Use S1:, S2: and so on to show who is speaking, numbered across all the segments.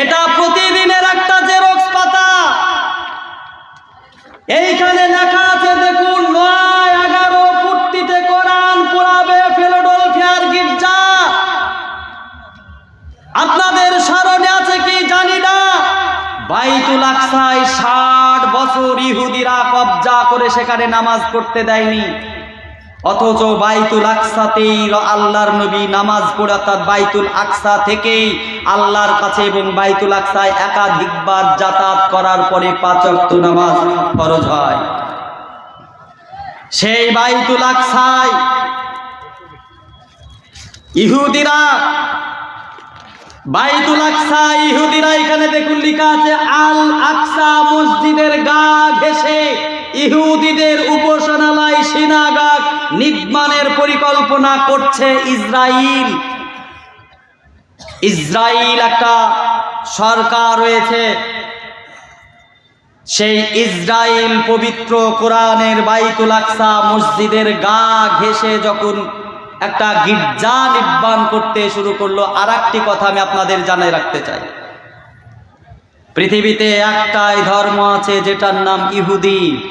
S1: এটা প্রতিদিনের একটা জেরক্স পাতা। এইখানে লেখা আছে, দেখুন, নয় এগারো পূর্তিতে কোরআন পোড়াবে ফিলাডেলফিয়ার গির্জা। আপনাদের স্মরণে আছে কি জানি না? বাইতুল আকসায় ষাট বছর ইহুদিরা কবজা করে সেখানে নামাজ পড়তে দেয়নি। অথচ বাইতুল আকসাতেই আল্লাহর নবী নামাজ পড়ে, অর্থাৎ বাইতুল আকসা থেকেই আল্লাহর কাছে এবং বাইতুল আকসায় একাধিকবার যাতায়াত করার পরে পাঁচ নামাজ ফরজ হয়। সেই বাইতুল আকসায় ইহুদিরা, বাইতুল আকসা ইহুদিরা এখানে দেখুন লেখা আছে, আল আকসা মসজিদের গা ঘেসে ইহুদিদের উপাসনালয় সিনাগাগ নির্মাণের পরিকল্পনা করছে ইসরাইল। ইসরাইল একটা সরকার রয়েছে। সেই ইসরাইল পবিত্র কোরআনের বাইতুল আকসা মসজিদের গা ঘেসে যখন একটা গির্জা নির্মাণ করতে শুরু করল আর একটি কথা আমি আপনাদের জানাই রাখতে চাই। পৃথিবীতে একটাই ধর্ম আছে যেটার নাম ইহুদি।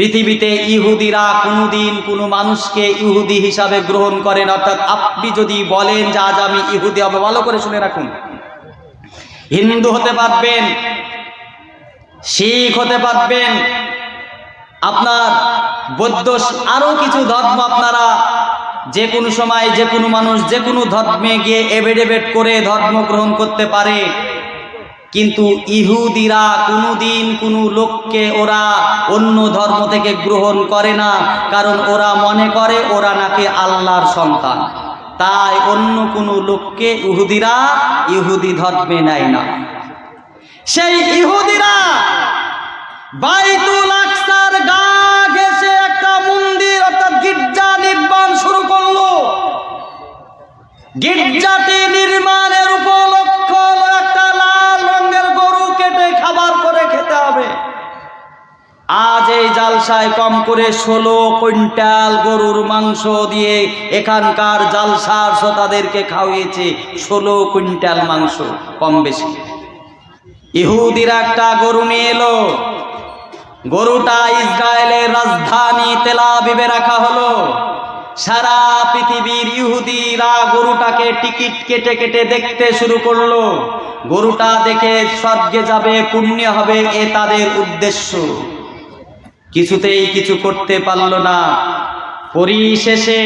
S1: পৃথিবীতে ইহুদিরা কোনোদিন কোনো মানুষকে ইহুদি হিসাবে গ্রহণ করেন অর্থাৎ আপনি যদি বলেন যে আজ আমি ইহুদি হবে, ভালো করে শুনে রাখুন। হিন্দু হতে পারবেন, শিখ হতে পারবেন, আপনার বৌদ্ধ আরও কিছু ধর্ম আপনারা যে কোনো সময় যে কোনো মানুষ যে কোনো ধর্মে গিয়ে এভেডেভেট করে ধর্ম গ্রহণ করতে পারে। কিন্তু ইহুদিরা কোনোদিন কোনো লোককে ওরা অন্য ধর্ম থেকে গ্রহণ করে না, কারণ ওরা মনে করে ওরা নাকি আল্লাহর সন্তান। তাই অন্য কোনো লোককে ইহুদিরা ইহুদি ধর্মে নেয় না। সেই ইহুদিরা বাইতুল আকসার গা ঘেসে একটা মন্দির, অর্থাৎ গির্জা নির্মাণ শুরু করল। গির্জাটি নির্মাণের উপলক্ষ আজ এই জালসায় কম করে ষোলো কুইন্টাল গরুর মাংস দিয়ে এখানকার জালসার শ্রোতাদেরকে খাওয়িয়েছে ষোলো কুইন্টাল মাংস, কম বেশি। ইহুদিরা একটা গরু নিয়ে এলো। গরুটা ইসরায়েলের রাজধানী তেলাবিবে রাখা হলো। সারা পৃথিবীর ইহুদিরা গরুটাকে টিকিট কেটে কেটে দেখতে শুরু করল। গরুটা দেখে স্বর্গে যাবে, পুণ্য হবে, এ তাদের উদ্দেশ্য। কিছুতেই কিছু করতে পারল না। পরিশেষে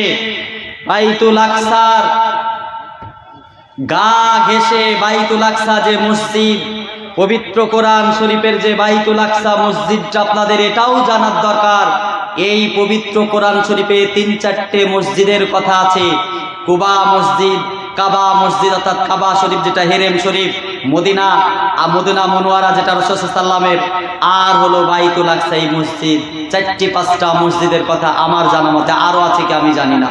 S1: বাইতুল আকসার গা ঘেসে বাইতুল আকসা যে মসজিদ, পবিত্র কোরআন শরীফের যে বাইতুল আকসা মসজিদটা আপনাদের এটাও জানার দরকার, এই পবিত্র কোরআন শরীফে তিন চারটে মসজিদের কথা আছে। কুবা মসজিদ, কাবা মসজিদ, অর্থাৎ কাবা শরীফ যেটা হেরেম শরীফ মদিনা, আর মদিনা মনোয়ারা যেটা রসসাল্লামের আর হলো বাইতুল আকসা এই মসজিদ। চারটি, পাঁচটা মসজিদের কথা আমার জানা মতে আরও আছে কি আমি জানি না।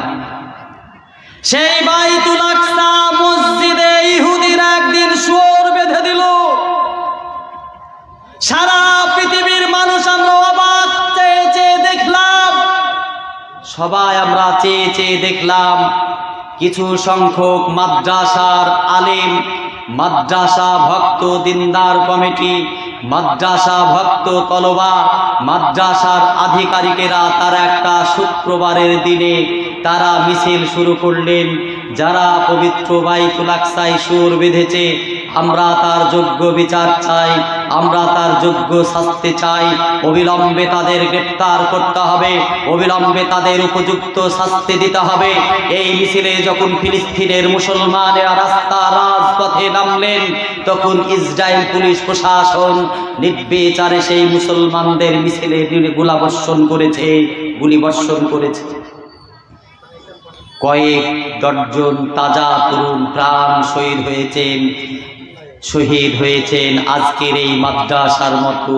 S1: সেই বাইতুল আকসা মসজিদে ইহুদিরা একদিন সুর বেঁধে দিল। সারা পৃথিবীর মানুষ আমরা অবাক, চেয়ে চেয়ে দেখলাম। সবাই আমরা চেয়ে চেয়ে দেখলাম। কিছু সংখ্যক মাদ্রাসার আলেম মাদ্রাসা ভক্ত দিনদার কমিটি মাদ্রাসা ভক্ত তলবা মাদ্রাসার আধিকারিকেরা তারা একটা শুক্রবারের দিনে তারা মিছিল শুরু করলেন। যারা পবিত্র বাইতুল আকসায় সুর বেঁধেছে, আমরা তার যোগ্য বিচার চাই, আমরা তার যোগ্য শাস্তি চাই। অবিলম্বে তাদের গ্রেপ্তার করতে হবে, অবিলম্বে তাদের উপযুক্ত শাস্তি দিতে হবে। এই মিছিলে যখন ফিলিস্তিনের মুসলমানেরা রাস্তা রাজপথে নামলেন, তখন ইসরায়েল পুলিশ প্রশাসন নির্বিচারে সেই মুসলমানদের মিছিলে গোলাবর্ষণ করেছে গুলিবর্ষণ করেছে। কয়েক দশজন তাজা তরুণ প্রাণ শহীদ হয়েছেন শহীদ হয়েছেন আজকের এই মাদ্রাসার মতো,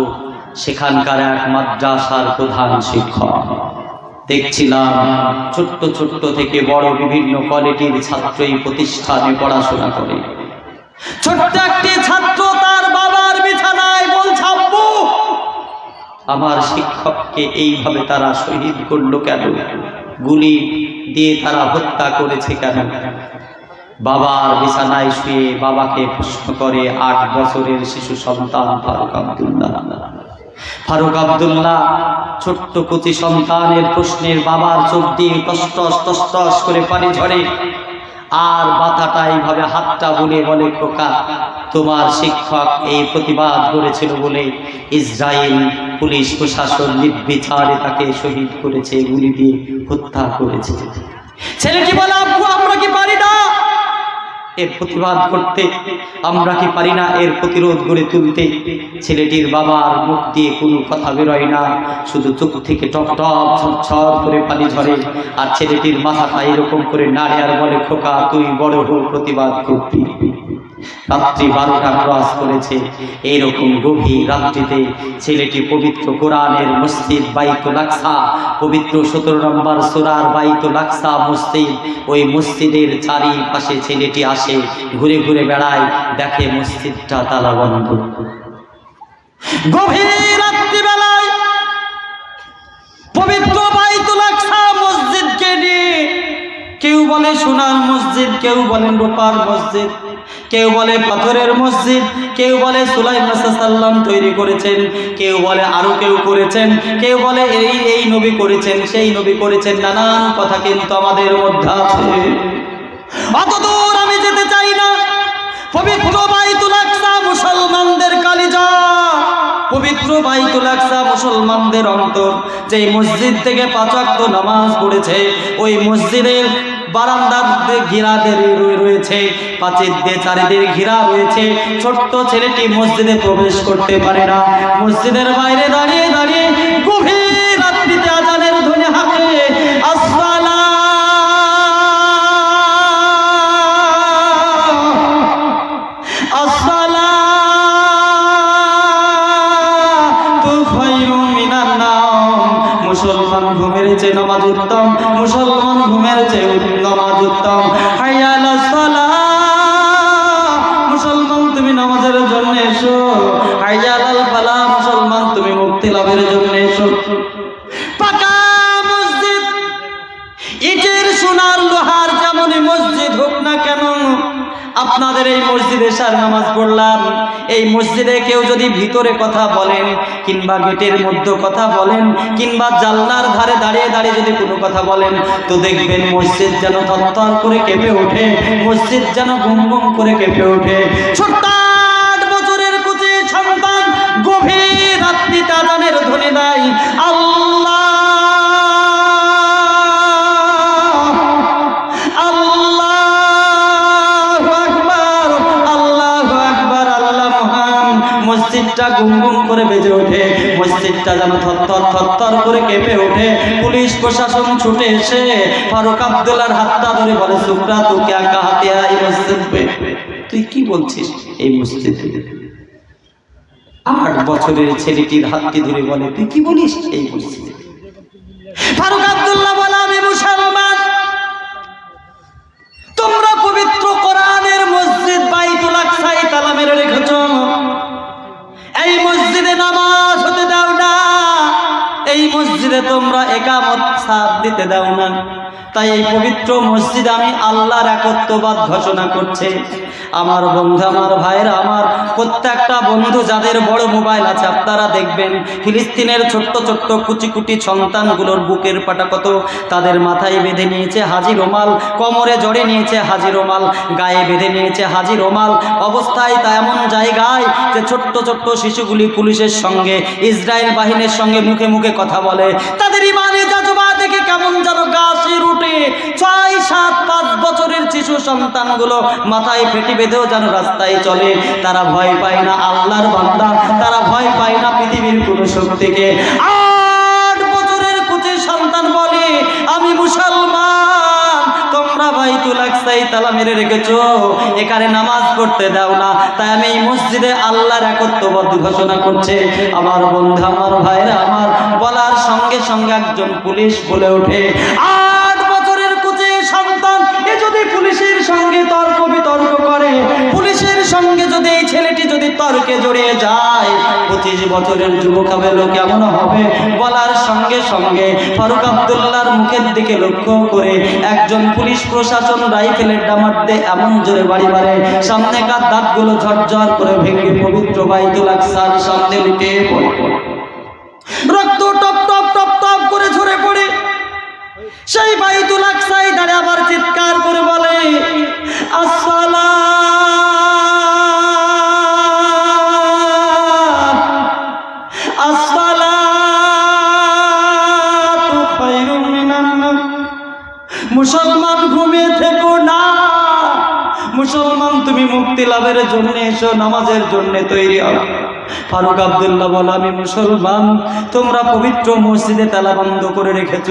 S1: সেখানকার এক মাদ্রাসার প্রধান শিক্ষক। দেখছিলাম ছোট্ট ছোট্ট থেকে বড় বিভিন্ন কোয়ালিটির ছাত্র এই প্রতিষ্ঠানে পড়াশোনা করে। ছোট্ট একটি ছাত্র তার বাবার বিছানায় বলছে, আব্বু, আমার শিক্ষককে এইভাবে তারা শহীদ করল কেন? গুলি দিয়ে তারা হত্যা করেছে কেন? বাবার বিছানায় শুয়ে বাবাকে প্রশ্ন করে আট বছরের শিশু সন্তান ফারুক আব্দুল্লাহ। ফারুক আব্দুল্লাহ ছোট্ট কুচি সন্তানের প্রশ্নের বাবার চোখ দিয়ে টস টস করে পানি ঝরে। আর মাথাটা এইভাবে হাতটা বুলে বলে, খোকা তোমার শিক্ষক এই প্রতিবাদ করেছিল বলে ইসরায়েল পুলিশ প্রশাসন নির্বিচারে তাকে শহীদ করেছে, গুলি দিয়ে হত্যা করেছে। ছেলেটি বলে, আব্বু, আমরা কি পারি না? এর প্রতিবাদ করতে আমরা কি পারি না? এর প্রতিরোধ গড়ে তুলতে ছেলেটির বাবার মুখ দিয়ে কোনো কথা বেরোয় না। শুধু চোখ থেকে টপ টপ ছর করে পানি ঝরে আর ছেলেটির মাথাটা এরকম করে নাড়ে আর বলে, খোকা, তুই বড় হোক প্রতিবাদ করবি। রাত্রি বারোটা ক্রস করেছে। এইরকম গভীর রাত্রিতে ছেলেটি পবিত্র কোরআনের মসজিদ বাইতুল আকসা, পবিত্র সতেরো নম্বর সোরার বাইতুল আকসা মসজিদ, ওই মসজিদের চারিপাশে ছেলেটি আসে, ঘুরে ঘুরে বেড়ায়, দেখে মসজিদটা তালা বন্ধ। গভীর রাত্রিবেলায় পবিত্র মসজিদকে নিয়ে কেউ বলে সোনার মসজিদ, কেউ বলেন রূপার মসজিদ। কেউ বলে পাথরের মসজিদ, কেউ বলে সাল্লাম তৈরি করেছেন, কেউ বলে আরও কেউ করেছেন, কেউ বলে এই এই নবী করেছেন, সেই নবী করেছেন, নানান কথা কিন্তু আমাদের মধ্যে আছে। অত দূর আমি যেতে চাই না। পবিত্র বাইতুল আকসা মুসলমানদের কালিজা, পবিত্র বাইতুল আকসা মুসলমানদের অন্তর যে মসজিদ থেকে পাঁচাক্ত নামাজ পড়েছে, ওই মসজিদের বারান্দার দিয়ে ঘিরাদের রয়েছে। পাঁচের দিয়ে চারিদের ঘিরা রয়েছে। ছোট্ট ছেলেটি মসজিদে প্রবেশ করতে পারে না। মসজিদের বাইরে দাঁড়িয়ে দাঁড়িয়ে গভীর রাত্রিতে আজানের ধ্বনি হাঁকে আসসালাতু খায়রুম মুসলমান ঘুমের চেয়ে উত্তম। আপনাদের এই মসজিদে সার নামাজ পড়লাম। এই মসজিদে কেউ যদি ভিতরে কথা বলেন, কিংবা গেটের মধ্যে কথা বলেন, কিংবা জানলার ধারে দাঁড়িয়ে দাঁড়িয়ে যদি কোনো কথা বলেন, তো দেখবেন মসজিদ যেন থরথর করে কেঁপে ওঠে, মসজিদ যেন ঘুম ঘুম করে কেঁপে ওঠে। ছোট্ট বছরের কুচি সন্তান গভীর রাত্রি তাজানের ধ্বনি দেয়। আল্লাহু মসজিদটা গুম গুম করে বেজে ওঠে। মসজিদটা যেন থরথর থরথর করে কেঁপে ওঠে। পুলিশ, প্রশাসন ছুটে এসে ফারুক আব্দুল্লাহর হাতটা ধরে বলে সুকরা তু ক্যা কাহাতে এই মসজিদ তুই কি বলছিস এই মসজিদে? আট বছরের ছেলেটির হাতটি ধরে বলে, তুই কি বলিস এই মসজিদে? ফারুক আব্দুল্লাহ বলে, আমি মুসলমান। তোমরা পবিত্র কোরআনের মসজিদ বাইতুল আকসায় তালা মেরে মসজিদে তোমরা একামত সাথ দিতে দাও না। তাই এই পবিত্র মসজিদে আমি আল্লাহর একত্ববাদ ঘোষণা করছে। আমার বন্ধু, আমার ভাইয়েরা, আমার প্রত্যেকটা বন্ধু, যাদের বড় মোবাইল আছে, আপনারা দেখবেন, ফিলিস্তিনের ছোট্ট ছোট্ট, কুচি কুটি সন্তানগুলোর বুকের পাটা কত তাদের মাথায় বেঁধে নিয়েছে হাজি রোমাল কোমরে জড়ে নিয়েছে হাজি রোমাল গায়ে বেঁধে নিয়েছে হাজি রোমাল অবস্থায় তা এমন জায়গায় যে ছোট্ট ছোট্ট শিশুগুলি পুলিশের সঙ্গে, ইসরায়েল বাহিনীর সঙ্গে মুখে মুখে কথা বলে। তাদের ইমানে দেখে কেমন যেন গাছের উঠে ছয়, সাত, পাঁচ বছরের শিশু সন্তানগুলো মাথায় ফেটি বেঁধেও যেন রাস্তায় চলে। তারা ভয় পায় না আল্লাহর বান্দা, তারা ভয় পায় না পৃথিবীর কোনো শক্তিকে। আট তোমরা লাগছে এই তালা মেরে রেখেছো? এখানে নামাজ পড়তে দাও না। তাই আমি এই মসজিদে আল্লাহর একত্রবদ্ধ ঘোষণা করছে। আমার বন্ধু, আমার ভাইরা, আমার বলার সঙ্গে সঙ্গে একজন পুলিশ বলে ওঠে, আট বছরের কুচে সন্তান, এ যদি পুলিশের সঙ্গে তর্ক বিতর্ক করে, পুলিশের সঙ্গে যদি এই যদি তর্কে জড়িয়ে যায়। পঁচিশ বছরের যুবক হবে লোক কেমন হবে? বলার সঙ্গে সঙ্গে ফারুক আবদুল্লাহর মুখের দিকে লক্ষ্য করে একজন পুলিশ প্রশাসন রাইফেলের ডামার দিয়ে এমন জোরে বাড়ি মারে সামনে কার দাঁতগুলো ঝরঝর করে ভেঙে পবিত্র বাইতুল আকসার সামনে লুটে পড়ে। রক্ত টপ টপ টপ টপ করে ঝরে পড়ে। সেই বাইতুল আকসাই দাঁড়িয়ে আবার চিৎকার করে বলে আসসালাম তুমি মুক্তি লাভের জন্য এসো, নামাজের জন্য তৈরি হও। ফারুক আবদুল্লাহ বল, আমি মুসলমান, তোমরা পবিত্র মসজিদে তালা বন্ধ করে রেখেছ।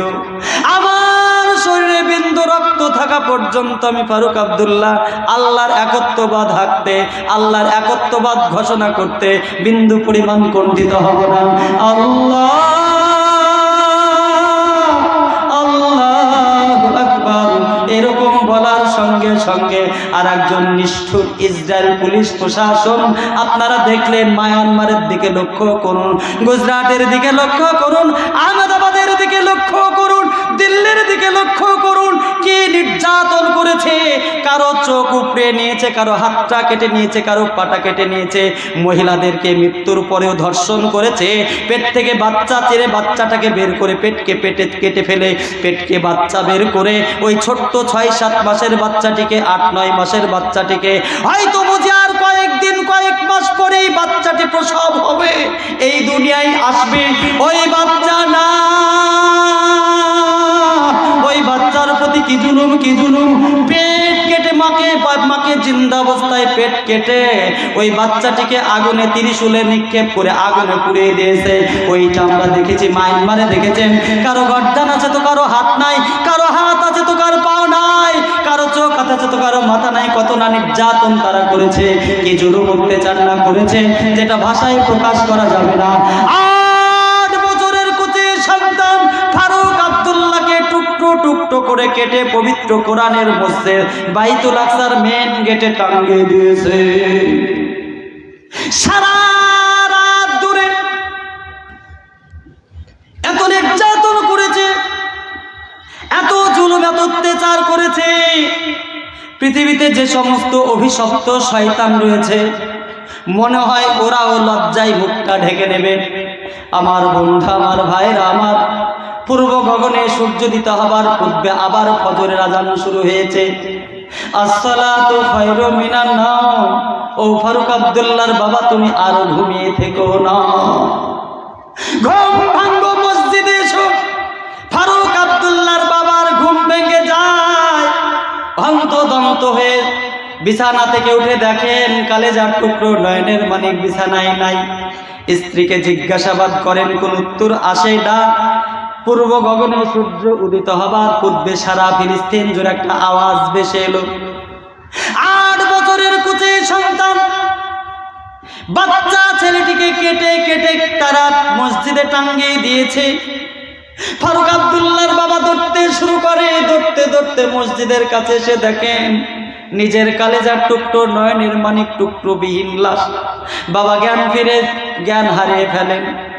S1: আমার শরীরে বিন্দু রক্ত থাকা পর্যন্ত আমি ফারুক আবদুল্লাহ, আল্লাহর একত্ববাদ হাঁকতে, আল্লাহর একত্ববাদ ঘোষণা করতে বিন্দু পরিমাণ কণ্ঠিত হব না। আল্লাহ সঙ্গে সঙ্গে আর একজন নিষ্ঠুর ইসরায়েল পুলিশ প্রশাসন আপনারা দেখলেন মায়ানমারের দিকে লক্ষ্য করুন, গুজরাটের দিকে লক্ষ্য করুন, আহমেদাবাদের দিকে লক্ষ্য করুন। দিল্লির দিকে লক্ষ্য করুন, কি নির্যাতন করেছে। কারও চোখ উপড়ে নিয়েছে, কারও হাতটা কেটে নিয়েছে, কারও পাটা কেটে নিয়েছে। মহিলাদেরকে মৃত্যুর পরেও ধর্ষণ করেছে। পেট থেকে বাচ্চা চেড়ে বাচ্চাটাকে বের করে পেটকে পেটে কেটে ফেলে, পেটকে বাচ্চা বের করে ওই ছোট্ট ছয়, সাত মাসের বাচ্চাটিকে, আট, নয় মাসের বাচ্চাটিকে। হয়তো বুঝি আর কয়েকদিন, কয়েক মাস পরেই বাচ্চাটি প্রসব হবে। এই দুনিয়ায় আসবে, ওই বাচ্চা না। প্রতি কি জুলুম কি জুলুম? পেট কেটে মাকে মাকে জিন্দা অবস্থায় পেট কেটে ওই বাচ্চাটিকে আগুনে ত্রিশুলে নিক্ষেপ করে আগুনে পুড়িয়ে দিয়েছে। ওইটা আমরা দেখেছি, মায়ানমারে দেখেছেন। কারও গর্দান আছে তো কারও হাত নাই, কারও হাত আছে তো কারও পাও নাই, কারও চোখ হাত আছে তো কারও মাথা নাই, কত না নির্যাতন তারা করেছে, কি জুলুম অত্যাচার না করেছে, যেটা ভাষায় প্রকাশ করা যাবে না। টুকরো করে কেটে পবিত্র কোরআনের মধ্যে বাইতুল আকসার মেন গেটে টাঙ্গিয়ে দিয়েছে। সারা রাত দূরে এত নির্যাতন করেছে, এত জুলুম, এত অত্যাচার করেছে। পৃথিবীতে যে সমস্ত অভিশপ্ত শয়তান রয়েছে, মনে হয় ওরাও লজ্জায় মুখটা ঢেকে নেবে। আমার বন্ধু, আমার ভাইরা, আমার পূর্ব গগনে সূর্য দিতে হবার পূর্বে আবার ফজরের আজান শুরু হয়েছে। আসসালাতু খায়রু মিনান নাও ও ফারুক আব্দুল্লাহর বাবা, তুমি আরও ঘুমিয়ে থেকো না। ঘুম ভাঙ্গো, মসজিদে ফারুক আব্দুল্লাহর বাবার ঘুম ভেঙে যায়। হন্তদন্ত হয়ে বিছানা থেকে উঠে দেখেন, কালেজার টুকরো নয়নের মানিক বিছানায় নাই। স্ত্রীকে জিজ্ঞাসাবাদ করেন, কোন উত্তর আসে না। পূর্ব গগনে সূর্য উদিত হবার পূর্বে সারা ফিলিস্তিন জোরে একটা আওয়াজ ভেসে এলো। আট বছরের কুচে সন্তান। বাচ্চা ছেলেটিকে কেটে কেটে তারা মসজিদে টাঙ্গিয়ে দিয়েছে। ফারুক আবদুল্লার বাবা ধরতে শুরু করে ধরতে ধরতে মসজিদের কাছে এসে দেখেন, নিজের কালেজার টুকটো নয়, নির্মাণিক টুকটো বিহীন লাশ। বাবা জ্ঞান ফিরে, জ্ঞান হারিয়ে ফেলেন।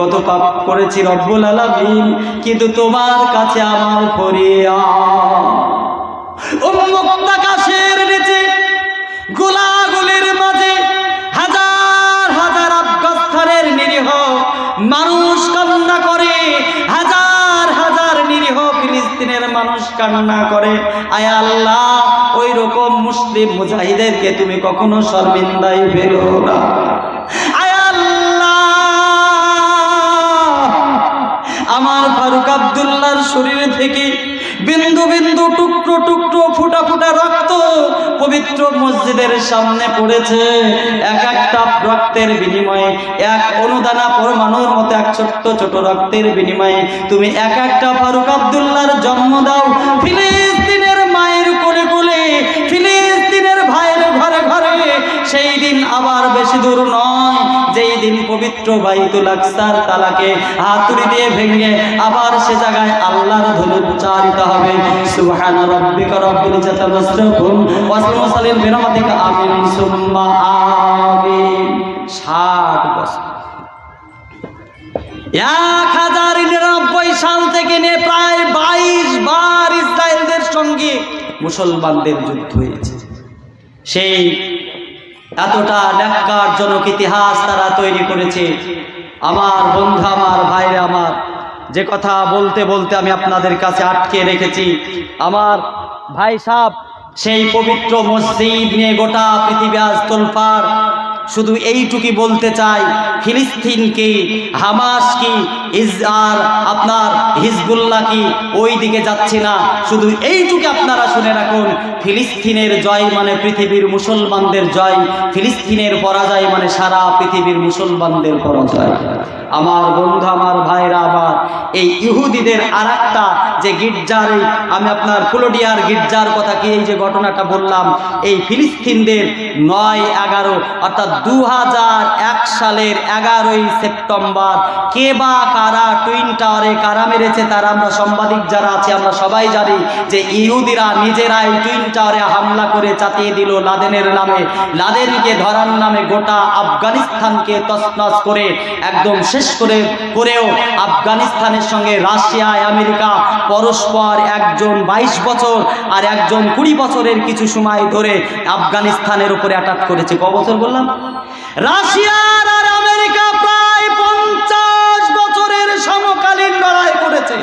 S1: কত পাপ করেছি রব্বুল আলামিন, কিন্তু তোমার কাছে আমার ফরিয়া। উন্মুক্ত আকাশের নিচে, গোলাগুলির মাঝে, হাজার হাজার আফগানিস্তানের নিরীহ মানুষ কান্না করে, হাজার হাজার নিরীহ ফিলিস্তিনের মানুষ কান্না করে। আয় আল্লাহ ওই রকম মুসলিম মুজাহিদেরকে তুমি কখনো শর্মিন্দায় ফেলো না। শরীর থেকে বিন্দু বিন্দু টুকরো টুকরো ফুটা ফুটা রক্ত পবিত্র মসজিদের সামনে পড়েছে। এক একটা রক্তের বিনিময়ে, এক অনুদানা পরমাণুর মতো এক ছোট্ট ছোট রক্তের বিনিময়ে তুমি এক একটা ফারুক আবদুল্লার জন্ম দাও। ফিলিস্তিনের মায়ের কোলে কোলে, ফিলিস্তিনের ভাইয়ের ঘরে ঘরে, সেই দিন আবার বেশি দূর নয়। দিন পবিত্র বাইতুল আকসার তালাকে হাতুড়ি দিয়ে ভেঙে আবার সে জায়গায় আল্লাহর ধনু উচ্চারিত হবে। সুবহান রাব্বিকা রব্বিল ইজ্জাতি আম্মা ইয়াসিফুন ওয়া সালামুন আমিন। সুম্মা আমিন। 60 বছর। এক হাজার নিরানব্বই সাল থেকে নিয়ে প্রায় বাইশ বার ইসরায়েলদের সঙ্গে মুসলমানদের যুদ্ধ হয়েছে। সেই এতটা ন্যাক্কারজনক ইতিহাস তারা তৈরি করেছে। আমার বন্ধু, আমার ভাইরে, আমার যে কথা বলতে বলতে আমি আপনাদের কাছে আটকে রেখেছি। আমার ভাই সাহ সেই পবিত্র মসজিদ নিয়ে গোটা পৃথিবী আজ তোলপাড়। শুধু এইটুকি বলতে চাই, ফিলিস্তিন কি, হামাস কি ইস আর আপনার হিজবুল্লাহ কি ওই দিকে যাচ্ছে না। শুধু এইটুকু আপনারা শুনে রাখুন ফিলিস্তিনের জয় মানে পৃথিবীর মুসলমানদের জয়। ফিলিস্তিনের পরাজয় মানে সারা পৃথিবীর মুসলমানদের পরাজয়। আমার বন্ধু, আমার ভাইরা, আমার এই ইহুদিদের আর যে গির্জার আমি আপনার ফুলোডিয়ার গির্জার কথা কি এই যে ঘটনাটা বললাম, এই ফিলিস্তিনদের নয় এগারো, অর্থাৎ দু সালের এগারোই সেপ্টেম্বর, কে বা কারা টুইন টাওয়ারে কারা মেরেছে তারা আমরা সাংবাদিক যারা আছে, আমরা সবাই জানি যে ইহুদিরা নিজেরাই টুইন টাওয়ারে হামলা করে চাতিয়ে দিল লাদেনের নামে। লাদেনকে ধরার নামে গোটা আফগানিস্তানকে তছনছ করে, একদম শেষ করে, করেও আফগানিস্তানের সঙ্গে রাশিয়া, আমেরিকা পরস্পর একজন ২২ বছর আর একজন কুড়ি বছরের কিছু সময় ধরে আফগানিস্তানের উপরে অ্যাটাক করেছে। ক বছর বললাম? রাশিয়ার আর আমেরিকা প্রায় পঞ্চাশ বছরের সমকালীন লড়াই করেছে।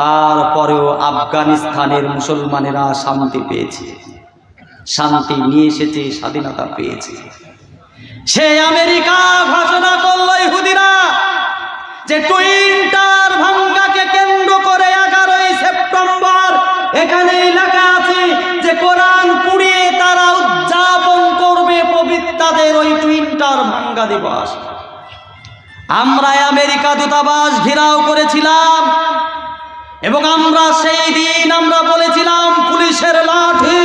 S1: তারপরেও আফগানিস্তানের মুসলমানেরা শান্তি পেয়েছে। শান্তি নিয়ে এসেছে, স্বাধীনতা পেয়েছে। সে আমেরিকা ঘোষণা করল ইহুদিরা যে টুইন্টার ভাঙ্গাকে কেন্দ্র করে এগারোই সেপ্টেম্বর এখানে লেখা আছে যে কোরআন পুড়িয়ে তারা উদযাপন করবে পবিত্রাদের ওই টুইন্টার ভাঙ্গা দিবস। আমরা আমেরিকা দূতাবাস ঘেরাও করেছিলাম। এবং আমরা সেই দিন আমরা বলেছিলাম পুলিশের লাঠি,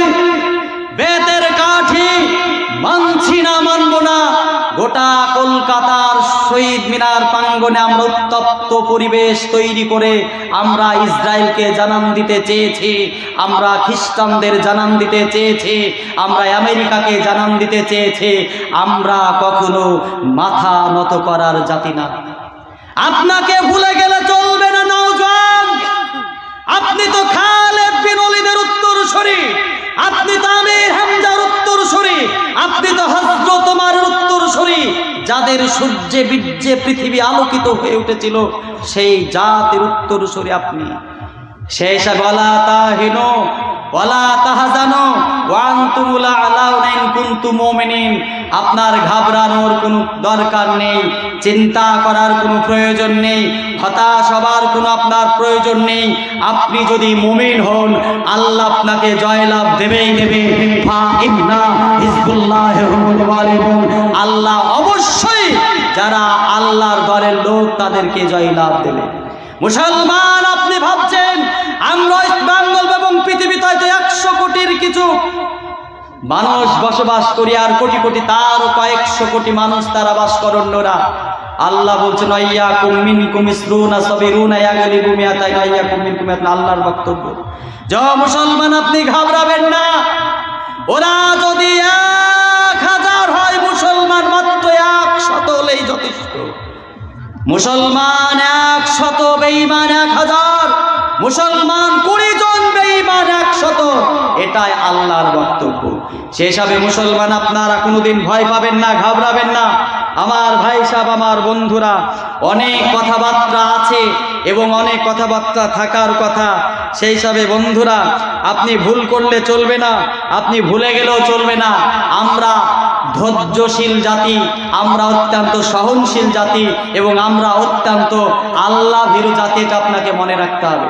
S1: বেতের কাঠি, মানছি না, মানব না। গোটা কলকাতার শহীদ মিনার প্রাঙ্গনে আমরা উত্তপ্ত পরিবেশ তৈরি করে আমরা ইসরায়েলকে জানান দিতে চেয়েছি, আমরা খ্রিস্টানদের জানান দিতে চেয়েছি, আমরা আমেরিকাকে জানান দিতে চেয়েছি, আমরা কখনো মাথা নত করার জাতি না। আপনাকে ভুলে গেলে নওজোয়ান আপনি তো খালেদ বিন ওলিদের উত্তর সরি, আপনি তো আমির হামজার উত্তর সরি, আপনি তো হজরত তোমার উত্তর সরি, যাদের সূর্যে, বীর্যে পৃথিবী আলোকিত হয়ে উঠেছিল, সেই জাতির উত্তর সরি আপনি। শেষ গলা তাহিনো আপনার ঘাবড়ানোর কোনো দরকার নেই, চিন্তা করার কোনো প্রয়োজন নেই, হতাশ হবার কোনো আপনার প্রয়োজন নেই। আপনি যদি মুমিন হন, আল্লাহ আপনাকে জয়লাভ দেবেই দেবে। আল্লাহ অবশ্যই যারা আল্লাহর দলের লোক তাদেরকে জয়লাভ দেবে। মুসলমান, আপনি ভাবছেন আমরা ওয়েস্ট বেঙ্গল এবং পৃথিবীতে হয়তো একশো কোটির কিছু মানুষ বসবাস করি আর কোটি কোটি তার কয়েকশো কোটি মানুষ তারা বাস করণ্যরা আল্লাহ বলছেন আইয়া কুমিন কুমিসরুনা সবিরুনা ইয়াগলি বুমিয়া তাই আইয়া কুমিন কুমিয়াত আল্লাহর বক্তব্য। য মুসলমান, আপনি ঘাবড়াবেন না। ওরা যদি এক হাজার হয় মুসলমান, মাত্র এক শত হলেই যথেষ্ট। মুসলমান এক শত, বেঈমান এক হাজার মুসলমান কুড়ি জন বেঈমান এক শত এটাই আল্লাহর বক্তব্য। সে হিসাবে মুসলমান আপনারা কোনোদিন ভয় পাবেন না, ঘাবড়াবেন না। আমার ভাই সাহেব, আমার বন্ধুরা, অনেক কথাবার্তা আছে এবং অনেক কথাবার্তা থাকার কথা। সেই হিসাবে বন্ধুরা, আপনি ভুল করলে চলবে না, আপনি ভুলে গেলেও চলবে না। আমরা ধৈর্যশীল জাতি, আমরা অত্যন্ত সহনশীল জাতি এবং আমরা অত্যন্ত আল্লাহ ভীরু জাতি, এটা আপনাকে মনে রাখতে হবে।